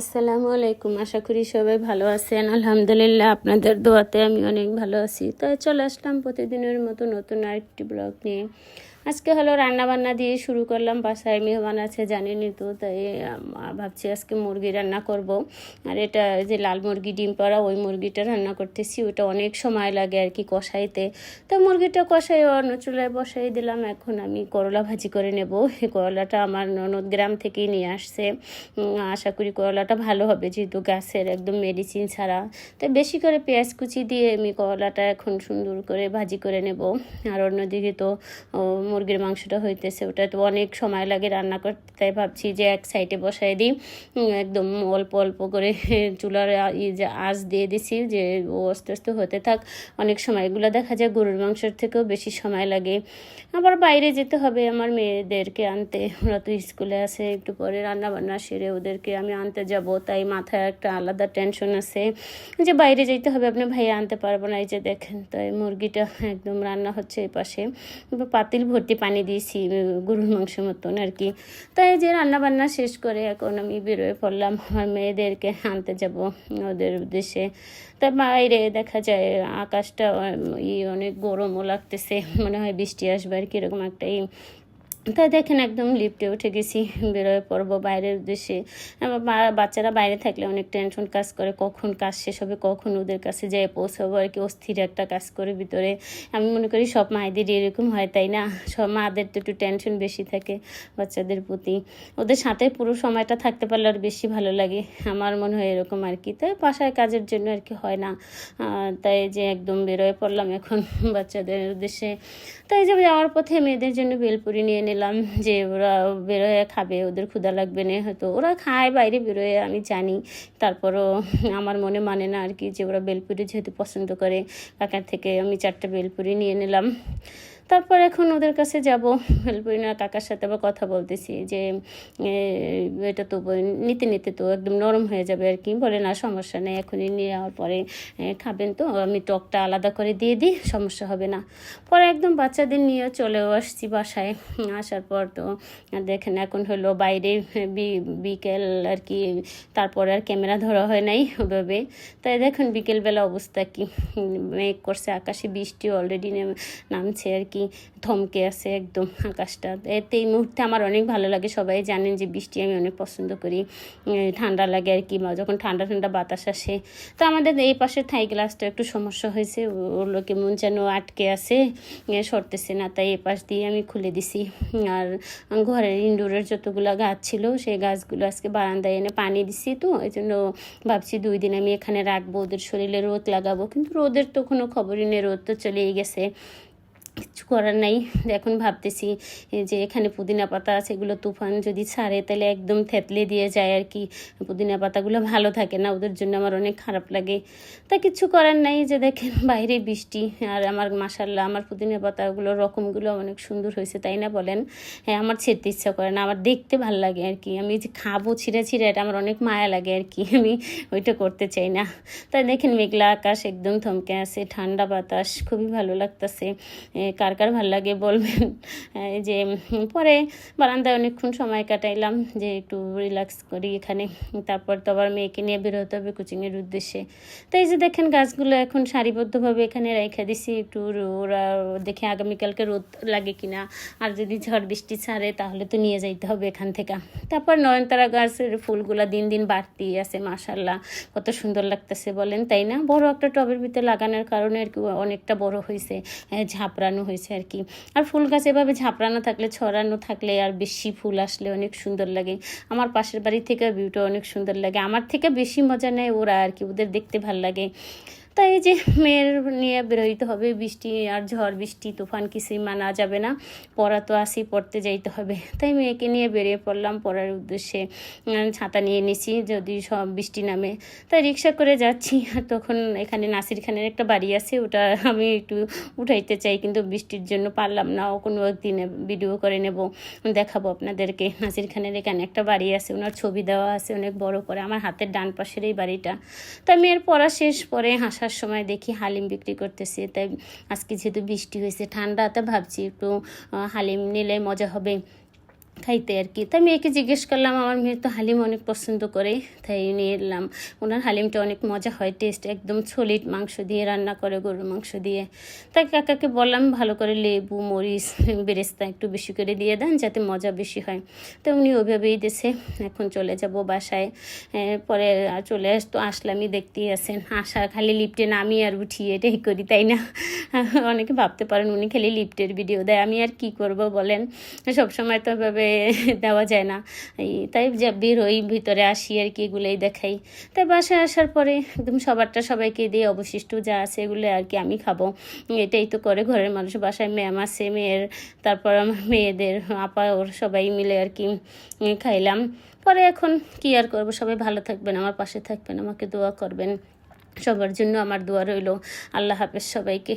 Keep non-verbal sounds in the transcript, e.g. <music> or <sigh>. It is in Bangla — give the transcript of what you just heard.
আসসালামু আলাইকুম। আশা করি সবাই ভালো আছেন। আলহামদুলিল্লাহ আপনাদের দোয়াতে আমি অনেক ভালো আছি। তাই চলে আসলাম প্রতিদিনের মতো নতুন আরেকটি ব্লগ নিয়ে। আজকে হলো রান্না বান্না দিয়ে শুরু করলাম, বাসায় মেহমান আছে জানেনই তো, তাই ভাবছি আজকে মুরগি রান্না করব। আর এটা যে লাল মুরগি, ডিম পাড়া, ওই মুরগিটা রান্না করতেছি, ওটা অনেক সময় লাগে আর কি কষাইতে। তো মুরগিটা কষাই অন্য চুলায় বসাই দিলাম, এখন আমি করলা ভাজি করে নেব। করলাটা আমার ননদ গ্রাম থেকেই নিয়ে আসছে। আশা করি করলাটা ভালো হবে, যেহেতু গাছের একদম মেডিসিন ছাড়া। তো বেশি করে পেঁয়াজ কুচি দিয়ে আমি করলাটা এখন সুন্দর করে ভাজি করে নেব। আর অন্যদিকে তো মুরগির মাংসটা হইতেছে, ওটা তো অনেক সময় লাগে রান্না করতে, তাই ভাবছি যে এক সাইডে বসাই দিই। একদম অল্প অল্প করে <laughs> চুলার যে আঁচ দিয়ে দিছি যে ও আস্তে আস্তে হতে থাক। অনেক সময় এগুলো দেখা যায় গরুর মাংসের থেকেও বেশি সময় লাগে। আবার বাইরে যেতে হবে আমার মেয়েদেরকে আনতে। ওরা তো স্কুলে আছে, একটু পরে রান্না বান্না সেরে ওদেরকে আমি আনতে যাব, তাই মাথায় একটা আলাদা টেনশন আছে। যে বাইরে যেতে হবে, আপনি ভাইয়া আনতে পারব না, এই যে দেখেন। তাই মুরগিটা একদম রান্না হচ্ছে এই পাশে পাতিল ভর্তি পানি দিয়েছি, গরুর মাংস মতন আর কি। তাই যে রান্না বান্না শেষ করে এখন আমি বেরোয় পড়লাম। আমার মেয়েদেরকে আনতে যাব ওদের উদ্দেশ্যে। তা বাইরে দেখা যায় আকাশটা ই অনেক গরমও লাগতেছে। মনে হয় বৃষ্টি আসবে আর কি, এরকম তাই দেখেন একদম লিফটে উঠে গেছি, বেরোয় পড়ব বাইরের উদ্দেশ্যে। বাচ্চারা বাইরে থাকলে অনেক টেনশন কাজ করে, কখন কাজ শেষ হবে, কখন ওদের কাছে যায় পৌঁছাবো আর কি, অস্থির একটা কাজ করে ভিতরে। আমি মনে করি সব মায়েদের এরকম হয়, তাই না? সব মাদের তো একটু টেনশন বেশি থাকে বাচ্চাদের প্রতি। ওদের সাথে পুরো সময়টা থাকতে পারলে আর বেশি ভালো লাগে, আমার মনে হয় এরকম আর কি। তাই বাসায় কাজের জন্য আর কি হয় না। তাই যে একদম বেরোয় পড়লাম এখন বাচ্চাদের উদ্দেশ্যে। তাই যে যাওয়ার পথে মেয়েদের জন্য বেলপুরি নিয়ে নিলাম যে ওরা বেরোয়, খাবে, ওদের ক্ষুধা লাগবে না, হয়তো ওরা খায়, বাইরে বেরোয়, আমি জানি। তারপরও আমার মনে মানে না আর কি যে ওরা বেলপুরি যেহেতু পছন্দ করে, কাকার থেকে আমি চারটা বেলপুরি নিয়ে নিলাম। তারপর এখন ওদের কাছে যাব। বেলপুরি না, কাকার সাথে আবার কথা বলতেছি যে এটা তো নিতে নিতে তো একদম নরম হয়ে যাবে আর কি। বলে, না, সমস্যা নেই, এখনই নিয়ে যাওয়ার পরে খাবেন তো, আমি টকটা আলাদা করে দিয়ে দিই, সমস্যা হবে না। পরে একদম বাচ্চাদের নিয়ে চলেও আসছি বাসায়। আসার পর তো, দেখেন, এখন হলো বাইরে বিকেল আর কি, তারপরে আর ক্যামেরা ধরা হয় নাই ওভাবে। তাই দেখুন, বিকেলবেলা অবস্থা কি, মেঘ করছে, আকাশে বৃষ্টি অলরেডি নামছে আর কি। থমকে আছে একদম আকাশটা। এতে এই মুহূর্তে আমার অনেক ভালো লাগে। সবাই জানেন যে বৃষ্টি আমি অনেক পছন্দ করি। ঠান্ডা লাগে আর কি। যখন ঠান্ডা ঠান্ডা বাতাস আসে। তো আমাদের এই পাশে থাই গ্লাসটা একটু সমস্যা হয়েছে। ওগুলো কেমন যেন আটকে আছে। সরতেছে না। তাই এ পাশ দিয়ে আমি খুলে দিছি। আর ঘরের ইনডোরের যতগুলো গাছ ছিল, সেই গাছগুলো আজকে বারান্দায় এনে পানি দিছি তো। এই জন্য ভাবছি দুই দিন আমি এখানে রাখব। ওদের শরীরে রোদ লাগাবো। কিন্তু রোদের তো কোনো খবরই নেই। রোদ তো চলেই গেছে। কিছু করার নাই। এখন ভাবতেছি যে এখানে পুদিনা পাতা আছে, এগুলো তুফান যদি ছাড়ে তাহলে একদম থেতলে দিয়ে যায় আর কি। পুদিনা পাতাগুলো ভালো থাকে না, ওদের জন্য আমার অনেক খারাপ লাগে। তা কিছু করার নাই যে দেখেন বাইরে বৃষ্টি আর আমার মাসাল্লাহ আমার পুদিনা পাতাগুলো, রকমগুলো অনেক সুন্দর হয়েছে, তাই না বলেন? হ্যাঁ আমার ছেড়তে ইচ্ছা করে না, আমার দেখতে ভালো লাগে আর কি। আমি যে খাব ছিঁড়ে ছিঁড়ে, এটা আমার অনেক মায়া লাগে আর কি, আমি ওইটা করতে চাই না। তাই দেখেন মেঘলা আকাশ একদম থমকে আছে, ঠান্ডা বাতাস, খুবই ভালো লাগতেছে। কার কার ভালো লাগে বলবেন? যে পরে বারান্দায় অনেকক্ষণ সময় কাটাইলাম যে একটু রিল্যাক্স করি এখানে। তারপর তো আবার মেয়েকে নিয়ে বেরোতে হবে কোচিংয়ের উদ্দেশ্যে। তো এই যে দেখেন গাছগুলো এখন সারিবদ্ধভাবে এখানে রেখে দিছি। একটু ওরা দেখে আগামীকালকে রোদ লাগে কিনা। আর যদি ঝড় বৃষ্টি ছাড়ে তাহলে তো নিয়ে যাইতে হবে এখান থেকে। তারপর নয়নতারা গাছের ফুলগুলা দিন দিন বাড়তেই আছে মাশাল্লাহ কত সুন্দর লাগতেছে বলেন তাই না? বড় একটা টবের ভিতরে লাগানোর কারণে আর কি অনেকটা বড় হয়েছে এ, ঝাপড়ানো হয়েছে আর কি। আর ফুল গাছ এভাবে ঝাঁপড়ানো থাকলে, ছড়ানো থাকলে আর বেশি ফুল আসলে অনেক সুন্দর লাগে। আমার পাশের বাড়ি থেকে ভিউটা অনেক সুন্দর লাগে। আমার থেকে বেশি মজা নেয় ওরা আর কি, ওদের দেখতে ভালো লাগে। তাই যে মেয়ের নিয়ে বেরোইতে হবে, বৃষ্টি আর ঝড়, বৃষ্টি, তুফান কিছুই মানা যাবে না। পড়া তো আসি পড়তে যাইতে হবে। তাই মেয়েকে নিয়ে বেরিয়ে পড়লাম। পড়ার উদ্দেশ্যে ছাতা নিয়ে নিছি, যদি সব বৃষ্টি নামে। তাই রিক্সা করে যাচ্ছি। আর তখন এখানে নাসির খানের একটা বাড়ি আছে, ওটা আমি একটু উঠাইতে চাই, কিন্তু বৃষ্টির জন্য পারলাম না। ও কোনো একদিন ভিডিও করে নেব, দেখাবো আপনাদেরকে। নাসির খানের এখানে একটা বাড়ি আছে, ওনার ছবি দেওয়া আছে, অনেক বড় করে। আমার হাতের ডান পাশের এই বাড়িটা। তাই মেয়ের পড়া শেষ, পরে হাসার সময় দেখি হালিম বিক্রি করতেছে। তাই আজকে যেহেতু বৃষ্টি হয়েছে, ঠান্ডা তো ভাবছি একটু হালিম নিলে মজা হবে। খাইতে আর কি। তাই মেয়েকে জিজ্ঞেস করলাম, আমার মেয়ে তো হালিম অনেক পছন্দ করে। তাই নিয়ে এলাম। ওনার হালিমটা অনেক মজা হয়, টেস্ট একদম সলিড মাংস দিয়ে রান্না করে, গরুর মাংস দিয়ে। তাই কাকাকে বললাম, ভালো করে লেবু, মরিচ, বেরেস্তা একটু বেশি করে দিয়ে দেন, যাতে মজা বেশি হয়। তো উনি ওইভাবেই দেশে এখন চলে যাব বাসায়। পরে চলে আসতো আসলামই, দেখতেই আছেন। আসা খালি লিফটে নামি আর উঠি এটাই করি, তাই না? অনেকে ভাবতে পারেন উনি খালি লিফটের ভিডিও দেয়, আমি আর কি করব বলেন? সবসময় তো এভাবে <laughs> দেওয়া যায় না। তাই বের হই ভিতরে আসি আর কি এগুলোই দেখাই। তাই বাসায় আসার পরে একদম সবারটা সবাইকে দিয়ে অবশিষ্ট যা আছে এগুলো আর কি আমি খাব। এটাই তো করে ঘরের মানুষ। বাসায় ম্যাম আছে, মেয়ের, তারপর আমার মেয়েদের, আপা, ওর সবাই মিলে আর কি খাইলাম। পরে এখন কি আর করব? সবাই ভালো থাকবেন, আমার পাশে থাকবেন, আমাকে দোয়া করবেন। সবার জন্য আমার দোয়া রইল। আল্লাহ হাফেজ সবাইকে।